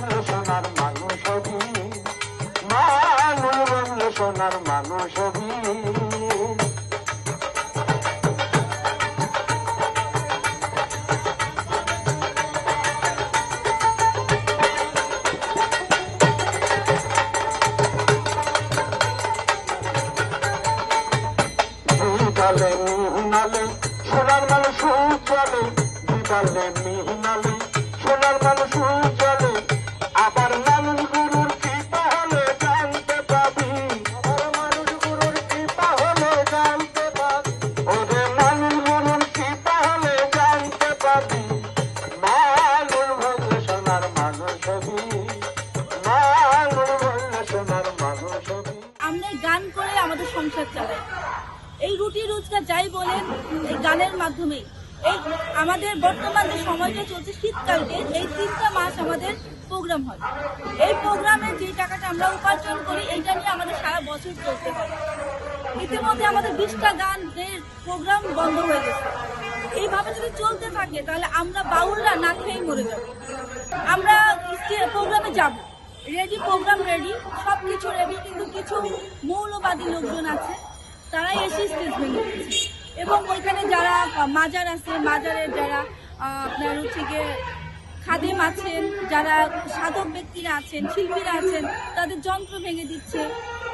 বললে সোনার মানুষ মানুষ বললে সোনার মানুষ সোনার মানুষ চলে বিকালে মিহিনালে আমরা গান করে আমাদের সংসার চালাই। এই রুটি রোজগার যাই বলেন, এই গানের মাধ্যমেই এই আমাদের বর্তমান যে সময়টা চলছে শীতকালকে, এই তিনটা মাস আমাদের প্রোগ্রাম হয়। এই প্রোগ্রামে যে টাকাটা আমরা উপার্জন করি, এইটা নিয়ে আমাদের সারা বছর চলতে হয়। ইতিমধ্যে আমাদের বিশটা গানের প্রোগ্রাম বন্ধ হয়ে গেছে। এইভাবে যদি চলতে থাকে, তাহলে আমরা বাউলরা না খেয়েই মরে যাব। আমরা প্রোগ্রামে যাব। রেডি প্রোগ্রাম রেডি সব কিছু রেডি কিন্তু কিছু মৌলবাদী লোকজন আছে, তারাই এসে স্টেজ ভেঙে এবং ওইখানে যারা মাজার আছে, মাজারের যারা আপনার হচ্ছে গিয়ে খাদেম আছেন, যারা সাধক ব্যক্তিরা আছেন, শিল্পীরা আছেন, তাদের যন্ত্র ভেঙে দিচ্ছে,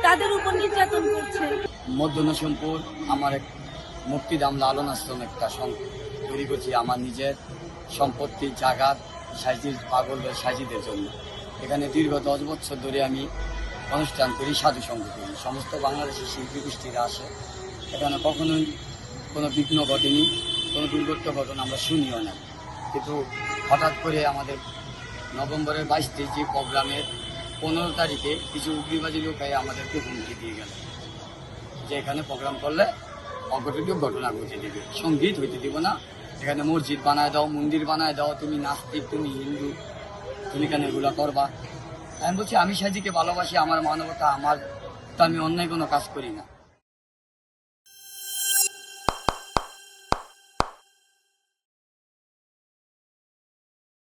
তাদের উপর নির্যাতন করছে। মধ্যাহ্ন সম্পদ আমার এক মুক্তিদাম লালন আশ্রম একটা তৈরি করছি। আমার নিজের সম্পত্তি, জাগাত সাইজির পাগলদের সাজিদের জন্য। এখানে দীর্ঘ দশ বছর ধরে আমি অনুষ্ঠান করি, সাধু সঙ্গ করি। সমস্ত বাংলাদেশের শিল্পী গোষ্ঠীরা আসে। এখানে কখনোই কোনো বিঘ্ন ঘটেনি, কোনো দুর্ঘটনা ঘটনা আমরা শুনিও না। কিন্তু হঠাৎ করে আমাদের নভেম্বরের বাইশ যে প্রোগ্রামের পনেরো তারিখে কিছু উগ্রিবাদী লোক আমাদেরকে হুমকি দিয়ে গেল। যে এখানে প্রোগ্রাম করলে অঘটনীয় ঘটনা ঘটে দেবে সংগীত হইতে দিব না। এখানে মসজিদ বানায় দাও, মন্দির বানায় দাও, তুমি নাস্তিক, তুমি হিন্দু, তুমি কেন এগুলো করবা? আমি বলছি, আমি সাজিকে ভালোবাসি, আমার মানবতা, আমার, তো আমি অন্যায় কোনো কাজ করি না।